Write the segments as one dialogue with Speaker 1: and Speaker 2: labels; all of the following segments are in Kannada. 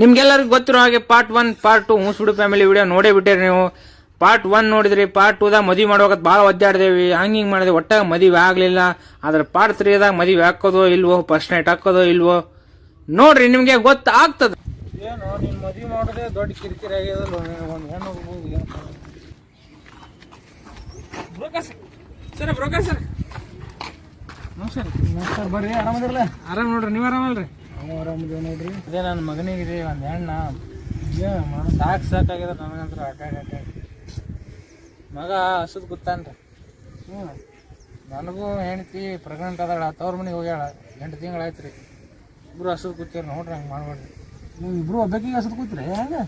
Speaker 1: ನಿಮ್ಗೆಲ್ಲರಿಗೂ ಗೊತ್ತಿರೋ ಹಾಗೆ ಪಾರ್ಟ್ ಒನ್ ಪಾರ್ಟ್ ಟು ಮೂಸ್ಬಿಡು ಫ್ಯಾಮಿಲಿ ವಿಡಿಯೋ ನೋಡೇ ಬಿಟ್ಟಿರಿ ನೀವು. ಪಾರ್ಟ್ ಒನ್ ನೋಡಿದ್ರಿ ಪಾರ್ಟ್ ಟೂದಾಗ ಮದುವೆ ಮಾಡುವಾಗ ಭಾಳ ಒದ್ದಾಡ್ದೇವಿ. ಹಂಗೆ ಹಿಂಗೆ ಮಾಡಿದೆ ಒಟ್ಟಾಗ ಮದುವೆ ಆಗಲಿಲ್ಲ. ಆದ್ರೆ ಪಾರ್ಟ್ ತ್ರೀದಾಗ ಮದುವೆ ಹಾಕೋದೋ ಇಲ್ವೋ ಫಸ್ಟ್ ನೈಟ್ ಹಾಕೋದೋ ಇಲ್ವೋ ನೋಡ್ರಿ ನಿಮಗೆ ಗೊತ್ತಾಗ್ತದೆ.
Speaker 2: ಏನು ನೀನು ಮದುವೆ ಮಾಡೋದೇ ದೊಡ್ಡ ಕಿರಿಕಿರಿ ಆಗ್ಯದಲ್ಲ ಒಂದು ಹೆಣ್ಣು
Speaker 1: ಬ್ರೋಕರ್ ಸರ್ ಬ್ರೋಕರ್ ಸರ್.
Speaker 2: ನಮಸ್ಕಾರ ನಮಸ್ಕಾರ ಬರ್ರಿ ಆರಾಮದಿರಲ್ಲ?
Speaker 1: ಆರಾಮ್ ನೋಡ್ರಿ ನೀವು ಆರಾಮಲ್ರಿ?
Speaker 2: ನಾವು ಆರಾಮದೇವ್ ನೋಡ್ರಿ.
Speaker 1: ಅದೇ ನನ್ನ ಮಗನಿಗೆ ಒಂದ್ ಹೆಣ್ಣ. ಸಾಕು ಸಾಕಾಗ್ಯದ ನನಗಂತ್ರ ಅಡ್ಡಾಡಿ ಅಡ್ಡಾಡಿ ಮಗ ಹಸದ್ ಗೊತ್ತಾನ್ರಿ
Speaker 2: ಹ್ಞೂ
Speaker 1: ನನಗೂ ಹೆಂಡತಿ ಪ್ರೆಗ್ನೆಂಟ್ ಅದಾಳ ತವ್ರ ಮನೆಗೆ ಹೋಗ್ಯಾಳ. ಎಂಟು ತಿಂಗಳಾಯ್ತು ರೀ ಇಬ್ರು ಹಸದ್ ಕೂತೀರಿ ನೋಡ್ರಿ ಹಂಗೆ ಮಾಡ್ಬೇಡ್ರಿ.
Speaker 2: ನೀವು ಇಬ್ರು ಒಬ್ಬಾಕಿಗೆ ಹಸದ್ ಕೂತ್ರಿ ಹೆಂಗೆ?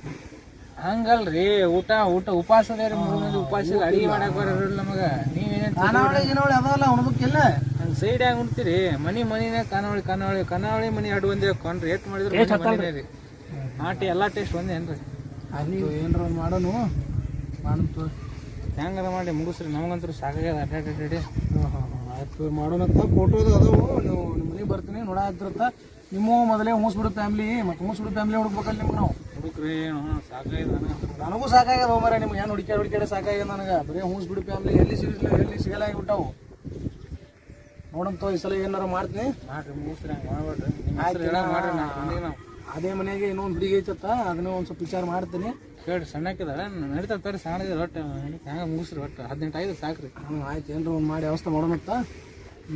Speaker 1: ಹಂಗಲ್ರಿ ಊಟ ಊಟ ಉಪವಾಸ ಅದೇ ರೀ ಮೂರು ಮಂದಿ ಉಪವಾಸ ಅಡಿಗೆ ಮಾಡಕ್ಕೆ ಬರೋಲ್ಲ ನಮಗ.
Speaker 2: ಗಿನಾವಳಿ ಅದಾವಲ್ಲ ಉಣ್ಬೇಕಿಲ್ಲ
Speaker 1: ಹಂಗ ಸೈಡ್ ಹ್ಯಾಂಗ ಉಣ್ತೀರಿ. ಮನಿ ಮನಿನೇ ಕನಾವಳಿ ಕನಾವಳಿ ಕನಾವಳಿ ಮನಿ ಎರಡು ಒಂದೇ ಕೊಂಡ್ರಿ ಏಟ್ ಮಾಡಿದ್ರು ಮನಿ ರೀ. ಆಟಿ ಎಲ್ಲಾ ಟೇಸ್ಟ್ ಒಂದೇ ಏನ್ರಿ?
Speaker 2: ಆಯ್ತು ಏನಾರ ಮಾಡೋನು. ಮಾಡಂತು
Speaker 1: ಹೆಂಗಾರ ಮಾಡಿ ಮುಗಿಸ್ರಿ ನಮಗಂತೂ ಸಾಕಾಗ್ಯದ. ಅಡ್ಡಾಡಿ
Speaker 2: ಆಯ್ತು ಮಾಡೋಣಂತ ಫೋಟೋದು ಅದಾವು. ನೀವು ನಿಮ್ಮ ಮನೆಗೆ ಬರ್ತೀನಿ ನೋಡಾತಿರತ್ತ ನಿಮ್ಮ ಮೊದಲೇ ಹೂಸ್ಬಿಡು ಫ್ಯಾಮ್ಲಿ ಮತ್ತು ಹೂಸ್ಬಿಡು ಫ್ಯಾಮ್ಲಿ ಹುಡುಕ್ಬೇಕಲ್ಲ ನಿಮ್ಗೆ ನಾವು.
Speaker 1: ಹುಡುಕ್ರಿ ಸಾಕಾಗ್ಯದ
Speaker 2: ನನಗೂ. ಸಾಕಾಗ್ಯದ ಹೋಮರ ನಿಮ್ಗೆ ಏನು ಹುಡುಕ್ಯಾಡ ಹುಡುಕ್ಯಾಡ ಸಾಕಾಗ್ಯದ ನನಗೆ. ಬರೀ ಹೂಸ್ಬಿಡು ಫ್ಯಾಮ್ಲಿ ಎಲ್ಲಿ ಸಿಗಲಿಲ್ಲ ಎಲ್ಲಿ ಸಿಗಲ್ಲ ಆಗಿಬಿಟ್ಟಾವು ನೋಡಂತ ಈ ಸಲ ಏನಾರ ಮಾಡ್ತೀನಿ. ಅದೇ ಮನೆಗೆ ಇನ್ನೊಂದು ಹುಡುಗಿ ಐತತ್ತ ಅದನ್ನ ಒಂದು ಸ್ವಲ್ಪ ವಿಚಾರ ಮಾಡ್ತೀನಿ.
Speaker 1: ಕೇಳಿ ಸಣ್ಣಕ್ಕಿದಾಳೆ ನಡೀತಾ ತಡಿ ಸಣ್ಣ ಒಟ್ಟು ಹೆಂಗೆ ಮುಗಿಸ್ರಿ ಒಟ್ಟು. ಹದಿನೆಂಟು ಐದು ಸಾಕ್ರಿ.
Speaker 2: ಹ್ಞೂ ಆಯ್ತು ಏನಾರ ಒಂದು ಮಾಡಿ ವ್ಯವಸ್ಥೆ ಮಾಡೋಣತ್ತ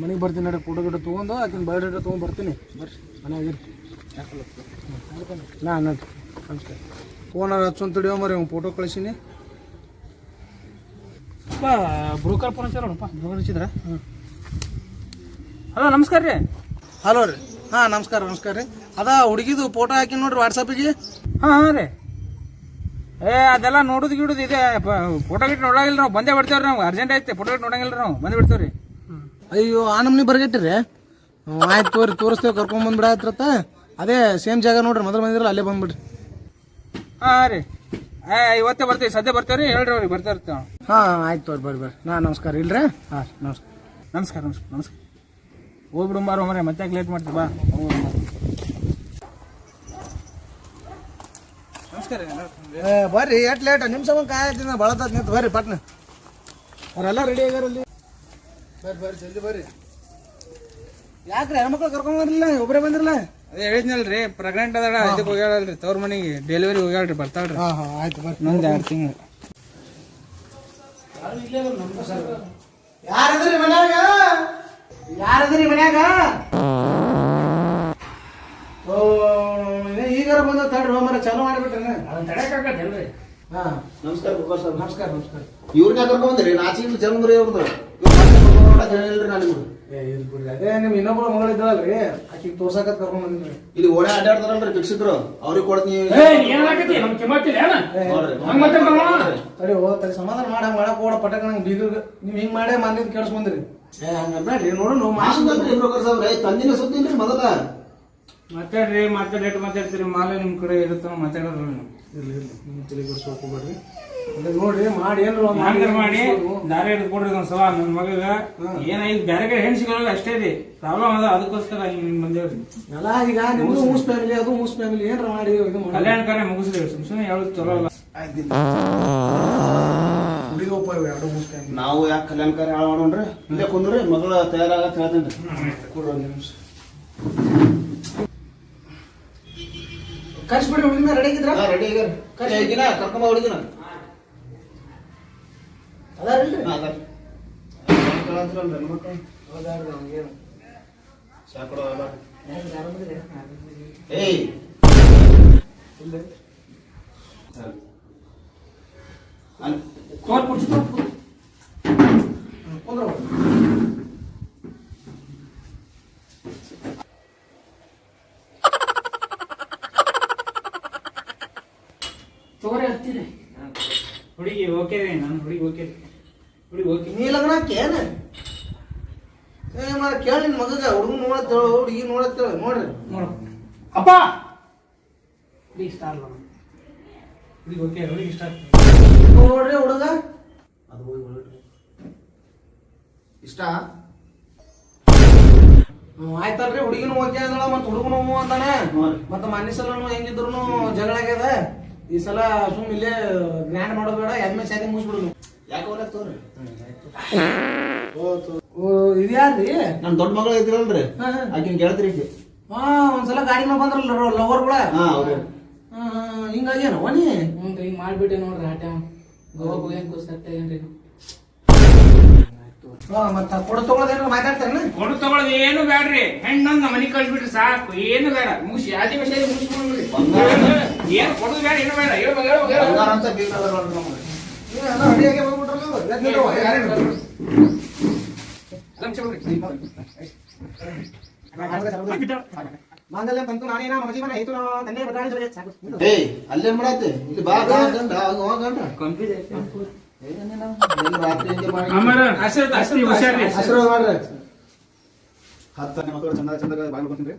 Speaker 2: ಮನೆಗೆ ಬರ್ತೀನಿ ನೋಡಿ ಫೋಟೋ ಗಿಡ ತೊಗೊಂಡು ಆಕಿನ ಬಯೋಡೇಟಾ ತೊಗೊಂಡು ಬರ್ತೀನಿ.
Speaker 1: ಬರ್ರಿ.
Speaker 2: ಮನೆಯಾಗಿರಿ ನಾ ನೋಡಿ ನಮಸ್ಕಾರ. ಫೋನ್ ಹಚ್ಚೊಂದು ತಡಿಯೋ ಮರಿ ಅವ್ನು ಫೋಟೋ ಕಳಿಸೀನಿ.
Speaker 1: ಬ್ರೋಕರ್ ಫೋನ್ ಹಚ್ಚಾರಪ್ಪ ಬ್ರೋಕರ್ ಹಚ್ಚಿದ್ರ? ಹಲೋ ನಮಸ್ಕಾರ ರೀ.
Speaker 2: ಹಲೋ ರೀ. ಹಾಂ ನಮಸ್ಕಾರ ನಮಸ್ಕಾರ ರೀ. ಅದ ಹುಡುಗಿದು ಫೋಟೋ ಹಾಕಿ ನೋಡ್ರಿ ವಾಟ್ಸಪ್ಪಿಗೆ
Speaker 1: ಹಾಂ ಹಾಂ ರೀ. ಏ ಅದೆಲ್ಲ ನೋಡುದು ಗಿಡುದು ಇದೆ. ಫೋಟೋ ಗಿಟ್ ನೋಡಂಗಿಲ್ಲ ನಾವು. ಬಂದೇ ಬಿಡ್ತೇವ್ರಿ ನಾವು. ಅರ್ಜೆಂಟ್ ಐತೆ. ಫೋಟೋ ಗಿಟ್ ನೋಡಂಗಿಲ್ಲ ನಾವು. ಬಂದೇ ಬಿಡ್ತೇವ್ರಿ.
Speaker 2: ಅಯ್ಯೋ ಆ ನಮ್ನಿ ಬರ್ಗೆಟ್ಟಿರಿ? ಆಯ್ತು ತೋರಿ ತೋರಿಸ್ತೇವೆ ಕರ್ಕೊಂಡ್ ಬಂದ್ಬಿಡಾತ್ರತ್ತ ಅದೇ ಸೇಮ್ ಜಾಗ ನೋಡ್ರಿ. ಮೊದಲು ಬಂದಿರಲ್ಲ ಅಲ್ಲೇ ಬಂದ್ಬಿಡ್ರಿ.
Speaker 1: ಹಾಂ ಹಾಂ ರೀ. ಏ ಇವತ್ತೇ ಬರ್ತೀವಿ. ಸದ್ಯ ಬರ್ತೇವ್ರಿ? ಹೇಳ್ರಿ ಅವ್ರಿಗೆ. ಬರ್ತಾ ಇರ್ತೇವೆ.
Speaker 2: ಹಾಂ ಆಯ್ತು ತೋರಿ ಬರ್ರಿ ಬರ್ರಿ. ನಾ ನಮಸ್ಕಾರ. ಇಲ್ರಿ? ಹಾಂ ನಮಸ್ಕಾರ
Speaker 1: ನಮಸ್ಕಾರ. ನಮಸ್ಕಾರ ನಮಸ್ಕಾರ. ಹೋಗ್ಬಿಡು ಮಾರು ಮರೆ ಮತ್ತೆ ಲೇಟ್ ಮಾಡ್ತೀವಿ ಬಾ. ನಮಸ್ಕಾರ
Speaker 2: ಬರ್ರಿ ಎಟ್ ಲೇಟ್ ನಿಮ್ಮ ಸಮ ಕಾಯ್ತೀನಿ ಭಾಳ ತಾತ್ ನಿಂತು ಬರ್ರಿ ಪಟ್ನ. ಅವರೆಲ್ಲ ರೆಡಿ ಆಗ್ಯಾರಲ್ಲಿ ಬರ್ರಿ ಬರ್ರಿ ಜಲ್ದಿ ಬರ್ರಿ. ಯಾಕ್ರಿ ಹೆಣ್ಮಕ್ಳು ಕರ್ಕೊಂಡ್ ಬರ್ಲಿಲ್ಲ ಒಬ್ಬರೇ ಬಂದಿರಲ್ಲ
Speaker 1: ಅದೇ ಹೇಳಿದ್ನಲ್ರಿ ಪ್ರೆಗ್ನೆಂಟ್ ಅದಾಳ ಇದಕ್ಕೆ ಹೋಗ್ಯಾಳಲ್ರಿ ತವ್ರ ಮನೆಗೆ ಡೆಲಿವರಿ ಹೋಗ್ಯಾಳ್ರಿ ಬರ್ತಾಳ್ರಿ.
Speaker 2: ಹಾಂ ಹಾಂ ಆಯ್ತು ಬರ್ರಿ.
Speaker 1: ಇನ್ನೊಂದು ಎರಡು ತಿಂಗಳು.
Speaker 2: ಯಾರದ್ರಿ ಮನ್ಯಾಗ? ಯಾರದ್ರಿ ಮನ್ಯಾಗ? ಓ ಈಗಾರ ಬಂದ ತಡ್ರಿ ಹೋಮರ ಚಾಲು ಮಾಡಿಬಿಟ್ರಿ ಹಾ.
Speaker 3: ನಮಸ್ಕಾರ ಬುಕ್ಕರ್ ಸರ್.
Speaker 2: ನಮಸ್ಕಾರ ನಮಸ್ಕಾರ.
Speaker 3: ಇವ್ರಿಗೆ ಕರ್ಕೊಂಡ್ರಿ ಬಂದ್ರಿ ನಾಚಿಗೆ ಜನ್ಮರಿ ಅವ್ರದ್ದು ಹೇಳಿಲ್ರಿ ನಾನು ನಿಮ್ಗೆ.
Speaker 2: ಏ ಇರ್ಲಿ ಬಿಡ್ರಿ. ಅದೇ ನಿಮ್ ಇನ್ನೊಬ್ಬಳ ಮಗಳಿದ್ದಳಲ್ರಿ ಆಕಿಗೆ ತೋರ್ಸಾಕತ್ ಕರ್ಕೊಂಡ್ ಬಂದಿನ್ರಿ
Speaker 3: ಇಲ್ಲಿ ಓಡೇ ಅಡ್ಡಾಡ್ತಾರಲ್ರಿ ಭಿಕ್ಷಿದ್ರು ಅವ್ರಿಗೆ ಕೊಡ್ತೀನಿ ನೋಡ್ರಿ
Speaker 2: ತಡಿ ಹೋ ತಡಿ ಸಮಾಧಾನ ಮಾಡ ಮಾಡಕ್ ಪಟಕ ನಂಗೆ ಬೀಗರ್ಗ ನೀವ್ ಹಿಂಗ್ ಮಾಡೇ ಮಂದಿದ್ ಬಂದ್ರಿ. ಏ ಹಂಗ ಬೇಡ್ರಿ ನೋಡು ನಾವು
Speaker 3: ಮಾಸಿಂದಲ್ರಿ ಬ್ರೋಕರ್ ತಂದಿನ ಸುದ್ದಿ ಇಲ್ರಿ ಮೊದಲ.
Speaker 1: ಮಾತಾಡ್ರಿ ಮಾತಾಡೇಟ್ ಮಾತಾಡ್ತೀರಿ ಮಾಲೆ ನಿಮ್ ಕಡೆ ಇರುತ್ತ ಮಾತಾಡೋದ್ರಿ
Speaker 2: ಇರ್ಲಿ ಇರ್ಲಿ ನಿಮ್ ತಲೆ ಬಿಡಿಸ್ಬೇಕು ಹೋಗ್ಬೇಡ್ರಿ. ಅದೇ ನೋಡ್ರಿ ಮಾಡಿ ಏನ್ರ
Speaker 1: ಮಾಡಿ ದಾರಿ ಹಿಡಿದು ಕೊಡ್ರಿ ಒಂದ್ ಸಲ ನನ್ನ ಮಗಗ. ಏನಾಯ್ತು ಬೇರೆ ಕಡೆ ಹೆಣ್ ಸಿಗೋಲ್ಲ ಅಷ್ಟೇ ರೀ. ಪ್ರಾಬ್ಲಮ್ ಅದ ಅದಕ್ಕೋಸ್ಕರ ನಿಮ್ ಬಂದೇವ್ರಿ.
Speaker 2: ಎಲ್ಲ ಈಗ ನಿಮ್ದು ಮೂಸ್ ಫ್ಯಾಮಿಲಿ ಅದು ಮೂಸ್ ಫ್ಯಾಮಿಲಿ ಏನ್ರ ಮಾಡಿ ಇದು ಮಾಡಿ.
Speaker 1: ಕಲ್ಯಾಣ ಕಾರ್ಯ ಮುಗಿಸ್ರಿ ಹೇಳೋದು ಚಲೋ ಅಲ್ಲ.
Speaker 2: ಹುಡುಗಪ್ಪ ಇವು ಎರಡು ಮೂಸ್ ಫ್ಯಾಮಿಲಿ
Speaker 3: ನಾವು ಯಾಕೆ ಕಲ್ಯಾಣಕಾರಿ ಹಾಳು ಮಾಡೋಣ್ರಿ? ಇಲ್ಲೇ ಕುಂದ್ರಿ ಮಗಳ
Speaker 2: ತಯಾರಾಗ ಒಂದ್ ನಿಮಿಷ. ಕರ್ಸ್ಬಿಡಿ ಹುಡುಗಿನ ರೆಡಿ ಆಗಿದ್ರ?
Speaker 3: ರೆಡಿ ಆಗ್ಯಾರ ಕರ್ಕೊಂಬ ಹುಡುಗಿನ.
Speaker 2: ಅದಾರಿಲ್ರಿ?
Speaker 3: ಅದಾರ. ಏಯ್! ಅಲ್-
Speaker 1: ತೋರ್ ಕುಡ್ಸಿ ತೋರ್ ಕುಡ್ಸಿ.
Speaker 2: ಕುಂದ್ರ
Speaker 1: ತೋರಿ ಹತ್ತಿರಿ ಹುಡುಗಿ ಓಕೆ ರೀ ನಾನು ಹುಡುಗಿ ಓಕೆ ರೀ ಹುಡುಗಿ ಓಕೆ
Speaker 2: ನೀ ಲಗ್ನ ಏನ ಏ ಮಾರ ಮಗಗ ಹುಡುಗ ನೋಡತ್ತೇಳು ಹುಡುಗಿ ನೋಡತ್ತೇಳು ನೋಡ್ರಿ.
Speaker 1: ನೋಡ. ಅಪ್ಪ! ಹುಡುಗಿ ಇಷ್ಟ ಅಲ್ಲ ಹುಡುಗಿ ಓಕೆ ಹುಡುಗಿ ಇಷ್ಟ
Speaker 2: ನೋಡ್ರಿ ಹುಡುಗ.
Speaker 3: ಅದು ಹೋಗಿ ಹೊರಡ್ರಿ. ಇಷ್ಟ?
Speaker 2: ಆಯ್ತಲ್ರಿ ಹುಡುಗಿನೂ ಓಕೆ ಅದಳ ಮತ್ತ ಹುಡುಗನು ಅಂತಾನೆ ಮತ್ತೆ ಮೊನ್ನೆ ಸಲನು ಹೆಂಗಿದ್ರು ಜಗಳ ಆಗ್ಯದ. ಈ ಸಲ ಸುಮ್ ಇಲ್ಲೇ ಗ್ರ್ಯಾಂಡ್ ಮಾಡೋದ್ ಬೇಡ ಎಮ್ಮೆ ಶಾದಿ ಮುಗಿಸ್ಬಿಡುದು.
Speaker 3: ಯಾಕೆ ಹೋಗ್ಲಕ್ ತೋರಿ?
Speaker 2: ಇದ್ಯಾರ್ರಿ?
Speaker 3: ನನ್ ದೊಡ್ಡ ಮಗಳು
Speaker 2: ಹಾ.
Speaker 3: ಆಕಿನ ಗೆಳತಿ ರೀ
Speaker 2: ಹಾ ಒಂದ್ಸಲ ಗಾಡಿ ಮೇಲೆ ಬಂದ್ರಲ್ಲ ಲವರ್ಗಳ?
Speaker 3: ಹಾ ಅವ್ರಿ
Speaker 2: ಹಿಂಗಾಗಿ ಏನೋ ನೀ?
Speaker 4: ಹ್ಞೂ ಹಿಂಗ್ ಮಾಡ್ಬಿಟ್ಟೆ ನೋಡ್ರಿ ಆ ಟೈಮ್ ಗೋವಾ ಹೋಗ್ಯಾಂಕ ಆಗೇನ್ರಿ
Speaker 2: ಹಾ, ಮತ್ತ ಕೊಡ ತಗೊಳ್ಳೋದೇನಾರ ಮಾತಾಡ್ತಾರೇನ?
Speaker 1: ಕೊಡು ತಗೊಳ್ಳೋದು ಏನು ಬೇಡ್ರಿ ಹೆಣ್ಣೊಂದ್ ಮನಿ ಕಳ್ಸ್ಬಿಟ್ರಿ ಸಾಕು. ಏನು ಬೇಡ. ಮುಗಿಸಿ. ಆದಿ ವಿಷಯ ಮುಗಿಸ್ಕೊಂಡ್ಬಿಡ್ರಿ ಏನು ಕೊಡೋದು ಬೇಡ ಏನು ಬೇಡ. ಹೇಳ್ಬೇಕು ಹೇಳ್ಬೇಕು
Speaker 3: ಅಂತ ನೋಡ್ರಿ ನಮ್ಗೆ.
Speaker 2: ರೆಡಿಯಾಗಿ ಬಂದ್ಬಿಟ್ರಲ್ಲ? ಮಾಂಗಲ್ಯ ತಂತು ನಾನೇನ ಮಗ ಜೀವನ ಸಾಕು
Speaker 3: ಏ ಅಲ್ಲೇನ್ ಇಲ್ಲಿ ಬಾ ಬಾ ಗಂಡ ಹಂಗ ಹೋಗಂಡ ರಾತ್ರಿ ಹಿಂಗೆ ಮಾಡಿ
Speaker 1: ಅಮರ ಹಸಿರು ಹಸಿರು ಹುಷಾರ್ರಿ
Speaker 2: ಆಶೀರ್ವಾದ ಮಾಡ್ರಿ
Speaker 3: ಹತ್ತ ಮಕ್ಕಳು ಚಂದ ಚಂದ ಬಾಯ್ ಕೊಡ್ತೀನಿ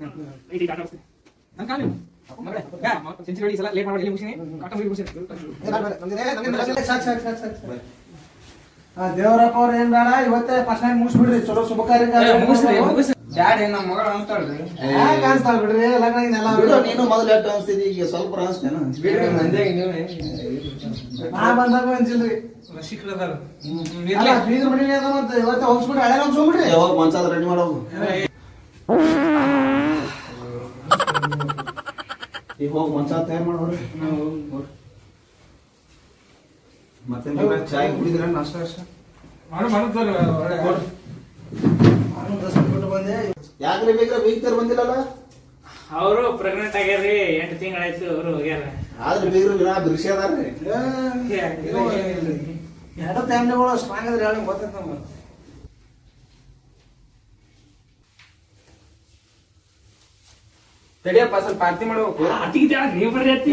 Speaker 2: ಸಾಕು ಸಾಕು ಸಾಕು ಸಾಕು ದೇವರಪ್ಪ ಅವ್ರ ಏನ್ ಬೇಡ ಇವತ್ತೇ ಫಸ್ಟ್ ನೈಟ್ ಮುಗಿಸ್ಬಿಡ್ರಿ ಚಲೋ ಶುಭ ಕಾರ್ಯ
Speaker 1: ನಮ್ಮ ಮಗಳ ಅಂತಾಳ್ರಿ
Speaker 2: ಯಾಕೆ ಅನ್ಸ್ತಾಳ ಬಿಡ್ರಿ ಲಗ್ನ
Speaker 3: ಬಿಡು ನೀನು ಮೊದಲು ಎಷ್ಟು ಅನ್ಸ್ತಿದಿ ಈಗ ಸ್ವಲ್ಪ ಅನ್ಸ್ತೇನ?
Speaker 2: ನಾ ಬಂದಾಗ ಅನ್ಸಿಲ್ರಿ ಅಲ್ಲ ಬೀಗ್ರ ಮನೆ ಅದ ಮತ್ತೆ ಇವತ್ತೇ ಹೋಗ್ಸ್ಬಿಡ್ರಿ ಹಳೆ ಹೋಗ್ಸ್ಬಿಡ್ರಿ
Speaker 3: ಯಾವಾಗ ಮಂಚಾದ ರೆಡಿ ಮಾಡೋದು? ಈಗ ಹೋಗಿ ಮಂಚ ತಯಾರು ಮಾಡೋರು? ಮತ್ತೆ ಚಾಯ್ ಕುಡಿದ್ರ? ನಾಷ್ಟ ಅಷ್ಟ.
Speaker 2: ನಾನು ದಸ್ ಬಿಟ್ಟು ಬಂದೆ.
Speaker 3: ಯಾಕ್ರಿ ಬೇಕ್ರ? ಬೀಗ್ತಾರ ಬಂದಿಲ್ಲಲ್ಲ?
Speaker 1: ಅವರು ಪ್ರೆಗ್ನೆಂಟ್ ಆಗ್ಯಾರ್ರಿ ಎಂಟು ತಿಂಗಳಾಯ್ತು ಅವರು ಹೋಗ್ಯಾರ.
Speaker 3: ಆದ್ರೆ ಬೀಗ್ರು ದೃಶ್ಯ ಅದಾರ್ರಿ.
Speaker 2: ಎರಡು ಫ್ಯಾಮಿಲಿಗಳು ಸ್ಟ್ರಾಂಗ್ ಅದ್ರ ಹೇಳಿ ಗೊತ್ತೈತೆ ನಮ್ಗೆ.
Speaker 1: ತಡಿಯಪ್ಪ ಸ್ವಲ್ಪ ಆರತಿ ಮಾಡ್ಬೇಕು. ಆರತಿಗೆ ನೀವು ಬರ್ರಿ ಅತ್ತಿ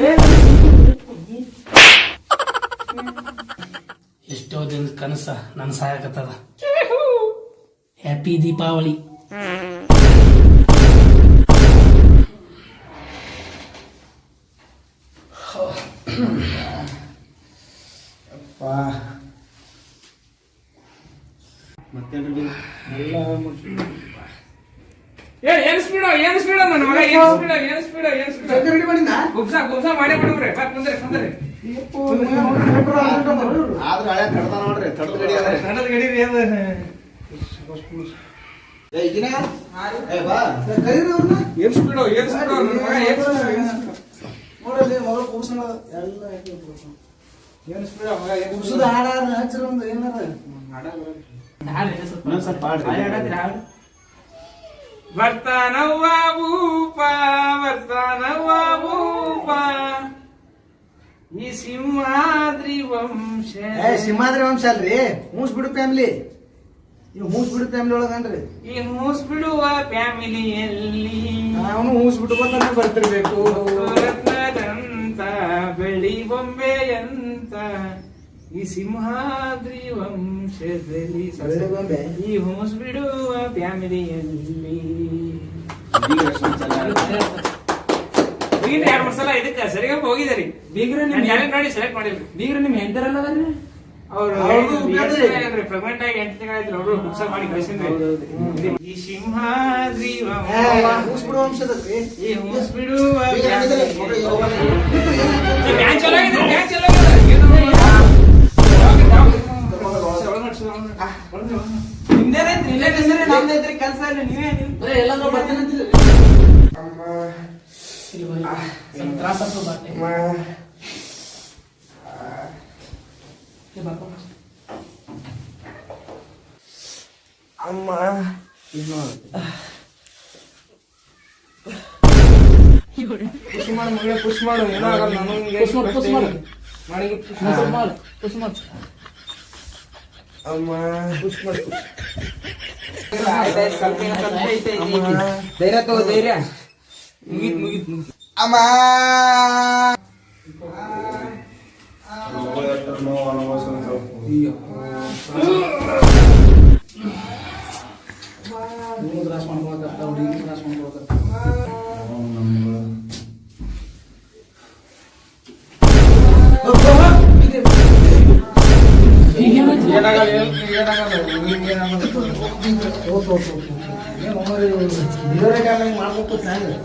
Speaker 4: ಎಷ್ಟೋ ದಿನದ ಕನಸ ನನ್ನ ಸಹಾಯಕತ್ತದ ಹ್ಯಾಪಿ ದೀಪಾವಳಿ
Speaker 3: ಮತ್ತೇನ್ರಿ ಬೀಗ್ರು?
Speaker 1: ಏ ಏನ್ ಸ್ಪೀಡ ಏನ್ ಸ್ಪೀಡ ನನ್ನ ಮಗ ಏನ್ ಸ್ಪೀಡ ಏನ್ ಸ್ಪೀಡ ಏನ್ ಸ್ಪೀಡ
Speaker 2: ರೆಡಿ ಮಾಡಿದ್ನಾ
Speaker 1: ಮಾಡೇ ಕುಂದ್ರಿ ಕುಂದ್ರಿ.
Speaker 3: ಆದ್ರ ಹಳೆ ನೋಡ್ರಿ ಗಡಿ ಅದ
Speaker 1: ಕನ್ನಡ ಗಡಿ ರೀ ಅದು.
Speaker 3: ಏ ಈಗಿನ? ಏ ಬಾ.
Speaker 2: ಕರೀರಿ ಅವ್ರನ್ನ
Speaker 1: ಏನ್ ಸ್ಪೀಡ ಏನ್ ಸ್ಪೀಡ ಮಗ ಏನ್ ಸ್ಪೀಡ ಏನ್
Speaker 2: ನೋಡಲ್ಲಿ ಮಗಳು ಕೂರ್ಸೋಣ ಎಲ್ಲ
Speaker 1: ಏನ್ ಸ್ಪೀಡ್ ಮಗ ಏನ್
Speaker 2: ಕೂರ್ಸೋದು ಹಾಡಾರ ಹಚ್ಚಿರ ಒಂದು ಏನಾರ.
Speaker 3: ಇನ್ನೊಂದ್ ಸ್ವಲ್ಪ. ಹಾಡ್ರಿ
Speaker 1: ಬರ್ತಾನವ್ವ ಭೂಪ ಬರ್ತಾನವ್ವ ಭೂಪ ಈ ಸಿಂಹಾದ್ರಿ ವಂಶ.
Speaker 2: ಏ ಸಿಂಹಾದ್ರಿ ವಂಶ ಅಲ್ರಿ? ಮೂಸ್ ಬಿಡು ಫ್ಯಾಮಿಲಿ. ಈ ಮೂಸ್ ಬಿಡು ಫ್ಯಾಮಿಲಿ ಒಳಗನ್ರಿ.
Speaker 1: ಈ ಮೂಸ್ ಬಿಡುವ ಫ್ಯಾಮಿಲಿಯಲ್ಲಿ
Speaker 2: ಅವನು ಮೂಸ್ ಬಿಟ್ಟು ಬಂದ್ರೆ ಬರ್ತಿರ್ಬೇಕು
Speaker 1: ರತ್ನದಂತ ಬೆಳಿ ಬೊಂಬೆಯಂತ. ಈ ಸಿಂಹಾದ್ರಿ ವಂಶದಲ್ಲಿ? ಈ ಮೂಸ್ ಬಿಡುವ ಫ್ಯಾಮಿಲಿಯಲ್ಲಿ.
Speaker 3: ಬೀಗ್ರು
Speaker 1: ಎರಡ್ ಸಲ ಇದಕ್ಕೆ ಸರಿಯಾಗಿ ಹೋಗಿದಾರಿ
Speaker 4: ಬೀಗ್ರ ನಿಮ್
Speaker 1: ಹೆಂಗ್ ನೋಡಿ ಸೆಲೆಕ್ಟ್ ಮಾಡಿಲ್ರಿ.
Speaker 4: ಬೀಗ್ರ ನಿಮ್ ಹೆಂಡರಲ್ಲ ಅದ್ರಿ
Speaker 1: ಅವ್ರು. ಪ್ರೆಗ್ನೆಂಟ್ ಆಗಿ ಎಂಟು ತಿಂಗಳಾಯ್ತು ಅವರು ಬುಕ್ಸ ಮಾಡಿ ಕಳಿಸಿದ್ರಿ. ಈ ಸಿಂಹಾದ್ರಿ ಈ ಬಿಡುವ ಚಲೋ ಚಲೋ
Speaker 4: ನಿಮ್ದೇನೈತ್ರಿ ಇಲ್ಲೇ ಕೆಲಸ ಇಲ್ಲ ನೀವೇ ಬರೀ ಎಲ್ಲಾದ್ರೂ ಬರ್ತೀನಿ. ಸ್ವಲ್ಪ ತ್ರಾಸ ಬಟ್ಟೆ.
Speaker 2: ಅಮ್ಮ ಖುಷಿ ಮಾಡು ಮಗಳೇ ಖುಷಿ ಮಾಡು ಏನೋ ಆಗಲ್ಲ ನನಗೆ
Speaker 4: ಪುಷ್ ಮಾಡು, ಪುಷ್ ಮಾಡು. ಪುಷ್ ಮಾಡು.
Speaker 2: ಅಮ್ಮ ಖುಷಿ ಮಾಡು
Speaker 1: ಧೈರ್ಯ ತಗೋ ಧೈರ್ಯ ಮುಗಿತ್ ಮುಗಿತ್ ಮುಗಿತ್
Speaker 2: ಅಮ್ಮ
Speaker 3: ಮಗಳು ಎಷ್ಟು ನೋವು ಅನುಭವಿಸ್ತಾಳೆ.
Speaker 2: ನೀವು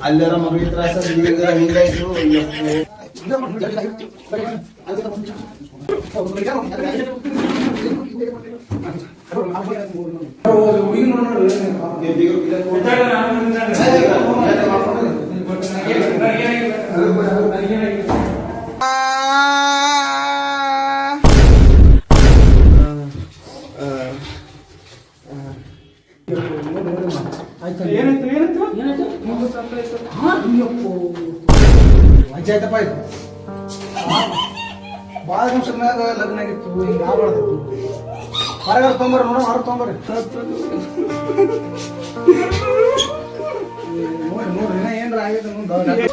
Speaker 3: ಅಲ್ಲಾರ ಮಗಳಿಗೆ ತ್ರಾಸ ಹಿಂಗಾಯ್ತು
Speaker 2: ಹುಡುಗಿ ನೋಡಿ ಪಂಚಾಯತಪ್ಪ ಇದು. ಭಾಳ ಲಗ್ನ ಆಗಿತ್ತು ಹಿಂಗೆ ಆಗ್ಬಾರ್ದು ಹೊರಗಾರ ತೊಂಬರ್ರಿ ನೋಡ ಹೊರ ತೊಂಬರ್ ನೋಡಿ ನೋಡ್ರಿ ಇನ್ನ ಏನ್ರ ಆಗೈತೆ ಮುಂದೆ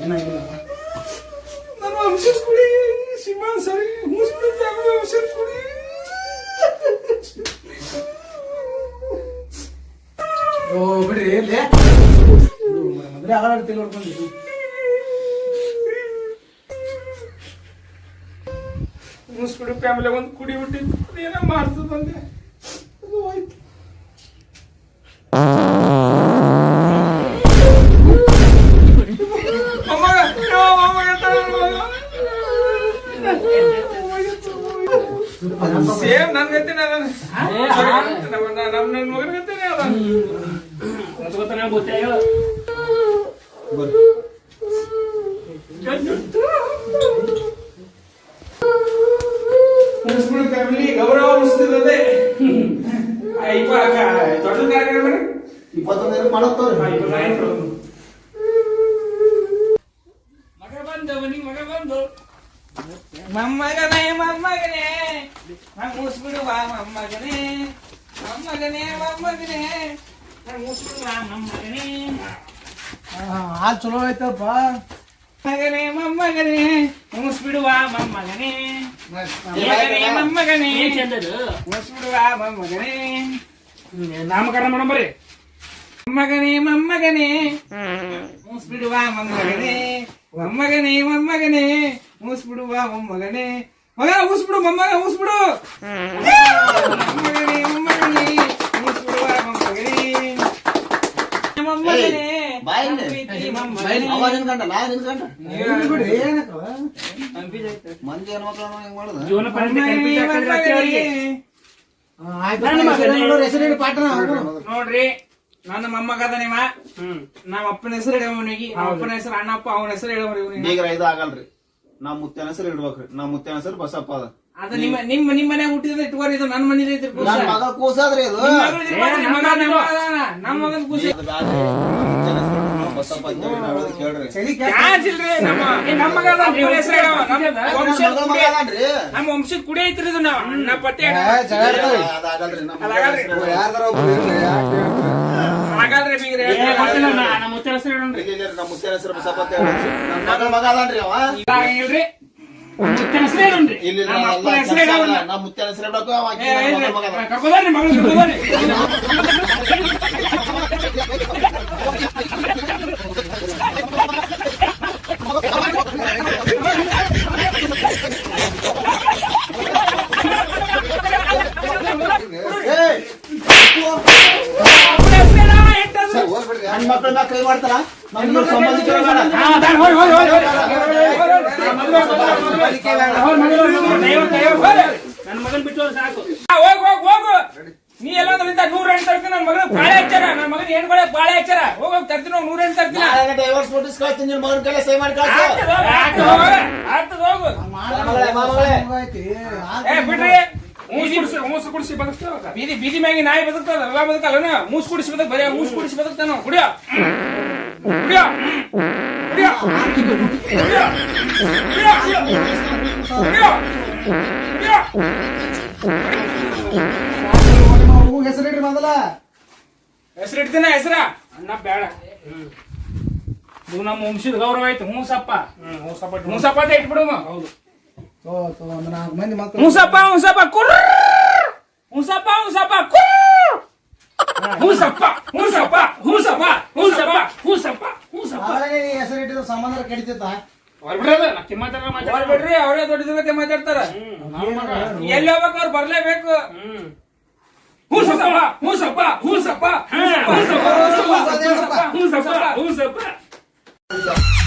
Speaker 2: ಏನಾಗಿಲ್ಲ.
Speaker 1: ಕುಡಿ ಸಿಂಹನ್ ಸರಿ ಔಷಧ ಕುಡಿ
Speaker 2: ಓ ಬಿಡ್ರಿ ಎಲ್ಲಿ ಮದ್ವೆ ಆಗಳ ತಿಳಿ
Speaker 1: ಮುಸ್ಬಿಡು ಫ್ಯಾಮಿಲಿ ಒಂದು ಕುಡಿ ಬಿಟ್ಟಿತ್ತು ಏನ ಮಾಡ್ತದ ಬಂದೆ ಅದು ಹೋಯ್ತು ಅಮ್ಮಗ, ಯೋ, ಅಮ್ಮಗ ನಮ್ಮ ಸೇಮ್ ನನ್ ಗತ್ತೆ ಅದಾನ. ನಮ್ಮ ನಮ್ಮ ನನ್ನ ಮಗನ ಗತಿನೇ ಅದಾನ. ಮುಸ್ಲಿಂ ಫ್ಯಾಮಿಲಿ ಗೌರವ ಮುಸ್ಲಿಮದೇ ಇಪ್ಪ ದೊಡ್ಡ ಕಾರ್ಯಕ್ರಮ ಮಾಡಿ
Speaker 3: ಇಪ್ಪತ್ತೊಂದು ಮಾಡತ್ತವ್ರಿ
Speaker 1: ಮಗ ಬಂದು ಮನಿಗೆ ಮಗ ಬಂದು ಮೊಮ್ಮಗನೇ ಮೊಮ್ಮಗನೇ ನಂಗೆ ಮುಸ್ಬಿಡುವ ಮೊಮ್ಮಗನೇ ಮೊಮ್ಮಗನೇ ಮೊಮ್ಮಗನೇ ನಂಗೆ ಮುಸ್ಬಿಡುವ ಮೊಮ್ಮಗನೇ
Speaker 2: ಹಾಲು ಚಲೋ ಐತಪ್ಪ
Speaker 1: ಮಗನೇ ಮೊಮ್ಮಗನೇ ಮುಸ್ಬಿಡುವ ಮೊಮ್ಮಗನೇ ಮಗನೇ ಮೊಮ್ಮಗನೇ ಮುಸ್ಬಿಡುವ ಮೊಮ್ಮಗನೇ ನಾಮಕರಣ ಮಾಡೋಣ ಬರ್ರಿ ಮೊಮ್ಮಗನೇ ಮೊಮ್ಮಗನೇ ಮುಸ್ಬಿಡುವ ಮೊಮ್ಮಗನೇ ಮೊಮ್ಮಗನೇ ಮೊಮ್ಮಗನೇ ಮುಸ್ಬಿಡುವ ಮೊಮ್ಮಗನೇ ಮಗ ಮುಸ್ಬಿಡು ಮೊಮ್ಮಗ ಮುಸ್ಬಿಡು ಮೊಮ್ಮಗನೇ ಮೊಮ್ಮಗನೇ ಮುಸ್ಬಿಡುವ ಮೊಮ್ಮಗನೇ
Speaker 3: ಮಂದಿ ಹೆಣ್ಮಕ್ಳು ಹೆಂಗ್ ಮಾಡುದ?
Speaker 1: ನೋಡ್ರಿ ನನ್ನ ಮೊಮ್ಮಗ ನಿಮ್ಮ ನಮ್ಮ ಅಪ್ಪನ ಹೆಸರು ಇಡವನಿಗೆ ನಮ್ಮ ಅಪ್ಪನ ಹೆಸರು ಅಣ್ಣಪ್ಪ ಅವನ ಹೆಸರು ಇಡವ್ರಿ ಇವ್ನಿಗೆ.
Speaker 3: ಬೀಗ್ರ ಇದು ಆಗಲ್ರಿ ನಾ ಮುತ್ತನ ಹೆಸರು ಇಡ್ಬೇಕ್ರಿ. ನಾ ಮುತ್ತಿನ ಹೆಸರು ಬಸಪ್ಪ ಅದ.
Speaker 1: ಅದು ನಿಮ್ಮ ನಿಮ್ಮ ನಿಮ್ಮ ಮನ್ಯಾಗ ಹುಟ್ಟಿದ್ರೆ ಇಟ್ಕೋರಿ ಇದು ನನ್ನ ಮನೇಲಿ ಐತ್ರಿ ಕೂಸ.
Speaker 3: ನನ್ ಮಗ ಕೂಸಾದ್ರಿ ಅದು
Speaker 1: ನಿಮ್ಮ ಮಗಳು ಇದ್ರೆ ಮಾತ್ರ ನಿಮ್ಮ ಮಗ ನಮ್ಮ ಮಗ ಅದಾನ. ನಮ್ಮ ಮಗನ ಕೂಸ
Speaker 3: ಅದು ಬ್ಯಾಡ್ರಿ. ಬಸಪ್ಪ ನಾವ್
Speaker 1: ಇಲ್ರಿ ನಮ್ಮ ನಮ್ಮ ಮಗ ಅದಾನ, ಹೆಸರು. ನಮ್ಮ ವಂಶದ
Speaker 3: ಮಗ
Speaker 1: ಕುಡಿ-
Speaker 3: ಅದಾನ್ರಿ.
Speaker 1: ನಮ್ಮ ವಂಶದ ಕುಡಿ ಐತ್ರಿ ಇದು ನಾವು ಅಣ್ಣ ಪತ್ತೆ
Speaker 3: ಅದ್ ಆಗಲ್ರಿ ನಮ್ಮ ಮಗನ
Speaker 1: ಅದಾಗಲ್ರಿ.
Speaker 3: ಹೆಸರು ಇಡ್ಬೇಕು.
Speaker 2: ಯಾರ್ದಾರ ಒಬ್ರು ಇರ್ಲಿ, ಯಾಕೆ ಹೇಳ್ತೀರ?
Speaker 1: ಹಾಗಾದ್ರೆ ಬೀಗ್ರೆ
Speaker 3: ನಮ್ಮ ಮುತ್ತನ ಹೆಸರು ಬಸಪ್ಪ ಅಂತ ಹೇಳ್ರಿ. ನನ್ ಮಗಳ ಮಗ ಅದಾನ್ರಿ ಅವ
Speaker 1: ಇಲ್ರಿ ಮುತ್ತನ ಹೆಸರು ಇಡೋಣ್ರಿ.
Speaker 3: ಇಲ್ಲಿ
Speaker 1: ನಮ್ಮ ಅಪ್ಪನ ಹೆಸರು ಇಡವಲ್ಲ.
Speaker 3: ನಮ್ಮ ಮುತ್ತನ ಹೆಸರು ಇಡ್ಬೇಕು ಅವ
Speaker 1: ಏ,
Speaker 3: ನನ್ನ
Speaker 1: ಇಲ್ರಿ.
Speaker 3: ಮಗಳ ಮಗ ಅದಾನ.
Speaker 1: ಕರ್ಕೊಂಡ್ಬರ್ರಿ ಮಗಳು ಕರ್ಕೊಂಡ್ಬರ್ರಿ.
Speaker 3: ಏಯ್!
Speaker 1: ಅಪ್ಪನ ಹೆಸರು ಇಡವ, ಎಂಟದು.
Speaker 3: ಸರ್, ಹೋಗ್ಬಿಡ್ರಿ. ನನ್ ಮಕ್ಳ ಮ್ಯಾಲ್ ಕೈ ಮಾಡ್ತಾರ ಸಂಬಂಧಿಕರು
Speaker 1: ಮಗಳು, ಮಗಳು, ದಯವಿಟ್ಟು, ದಯವಿಟ್ಟು, ಹೋಗು ನೀ ಎಲ್ಲಾದ್ರೂ ಇಂತ ನೂರ ಎಂಟು ತರ್ತೀನಿ ನನ್ನ ಮಗನ ಬಾಳೆ ಹಚ್ಚಾರ ನನ್ನ ಮಗನ ಏನ್ ಬಾಳೆ ಬಾಳೆ ಹಚ್ಚಾರ ಹೋಗ್ ಹೋಗ್ ತರ್ತೀನಿ ಹೋಗ್ ನೂರ ಎಂಟು ತರ್ತೀನಿ
Speaker 3: ಡೈವರ್ಸ್ notice ಕಳ್ಸ್ತೀನಿ, ನಿನ್ ಮಗನ್ ಕೈಲೇ ಮಾಡಿ
Speaker 1: ಹೋಗು. ಏ ಬಿಡ್ರಿ ಮೂಸ್ ಕುಡಿಸಿ ಬದುಕ್ತಾವ ಬೀದಿ ಬೀದಿ ಮ್ಯಾಗಿ ನಾಯಿ ಬದುಕ್ತದ ಎಲ್ಲ ಬದುಕಲ್ಲ ಮೂಸ್ ಕುಡಿಸಿ ಬದುಕ್ ಬರೀ ಮೂಸ್ ಕುಡಿಸಿ ಬದುಕ್ತಾನ ಕುಡಿಯೋ ಕುಡಿಯೋ
Speaker 2: ಹೆಸರಿಡ್ರಿ ಮೊದಲ
Speaker 1: ಹೆಸರಿಡ್ತೀನ ಹೆಸರ? ಅಣ್ಣ ಬೇಡ ಇದು ನಮ್ಮ ವಂಶದ ಗೌರವ ಐತೆ ಮೂಸಪ್ಪ. ಮೂಸಪ್ಪ ಅಂತ ಇಟ್ಬಿಡು. ಹೌದು.
Speaker 2: ತೋ ತೋ ಒಂದು ನಾಲ್ಕು ಮಂದಿ ಮಕ್ಕಳು
Speaker 1: ಮೂಸಪ್ಪ ಮೂಸಪ್ಪ ಹ್ಞೂ ಮೂಸಪ್ಪ ಮೂಸಪ್ಪ ಸಪ್ಪ ಹ್ಞೂ ಸಪ್ಪ ಮೂಸಪ್ಪ ಮೂಸಪ್ಪ ಮೂಸಪ್ಪ ಮೂಸಪ್ಪ.
Speaker 2: ಹೆಸರಿಟ್ಟಿದ್ರು ಸಂಬಂಧ ಕಡಿತೈತ
Speaker 1: ಬಿಡ್ರಿ ಅವರೇ ದೊಡ್ಡ ಜೊತೆ ಮಾತಾಡ್ತಾರ ಎಲ್ಲಿ ಹೋಗ್ಬೇಕು ಅವ್ರು ಬರ್ಲೇಬೇಕು.
Speaker 4: ಹೂ ಸಪ್ಪ ಹೂ ಸಪ್ಪ ಹೂ ಸಪ್ಪ ಹೂ ಸಪ್ಪ ಹೂ ಸಪ್ಪ ಹೂ ಸಪ್ಪ ಸಪ್ಪ